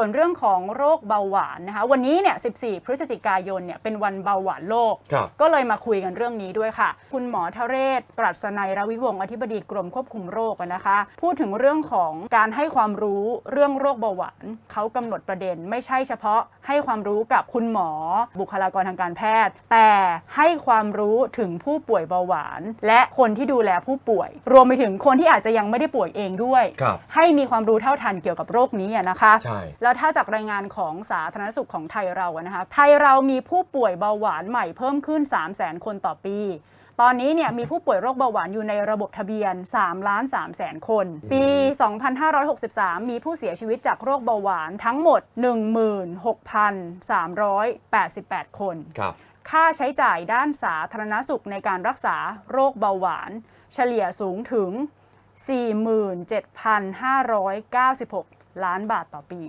ส่วนเรื่องของโรคเบาหวานนะคะ วันนี้เนี่ย 14 พฤศจิกายนเนี่ยเป็นวันเบาหวานโลก ครับก็เลยมาคุยกันเรื่องนี้ด้วยค่ะ คุณหมอทเรศ ปรัชนัยรวิวงศ์อธิบดีกรมควบคุมโรคอะนะคะ พูดถึงเรื่องของการให้ความรู้เรื่องโรคเบาหวานเขากำหนดประเด็นไม่ใช่เฉพาะให้ความรู้กับคุณหมอบุคลากรทางการแพทย์ แต่ให้ความรู้ถึงผู้ป่วยเบาหวาน และคนที่ดูแลผู้ป่วย รวมไปถึงคนที่อาจจะยังไม่ได้ป่วยเองด้วย ครับ ให้มีความรู้เท่าทันเกี่ยวกับโรคนี้อะนะคะ ใช่ แล้วถ้าจากรายงานของสาธารณสุขของไทยเราอะนะคะไทยเรามีผู้ป่วยเบาหวานใหม่เพิ่มขึ้น 3 0 0 0 0 0 คนต่อปี ตอนนี้เนี่ยมีผู้ป่วยโรคเบาหวานอยู่ในระบบทะเบียน3ล้าน3แสนคน ปี 2563 มีผู้เสียชีวิตจากโรคเบาหวานทั้งหมด 16,388 คน5ครับค่าใช้จ่ายด้านสาธารณสุขในการรักษาโรคเบาหวาน เฉลี่ยสูงถึง 47,596 ล้านบาทต่อปี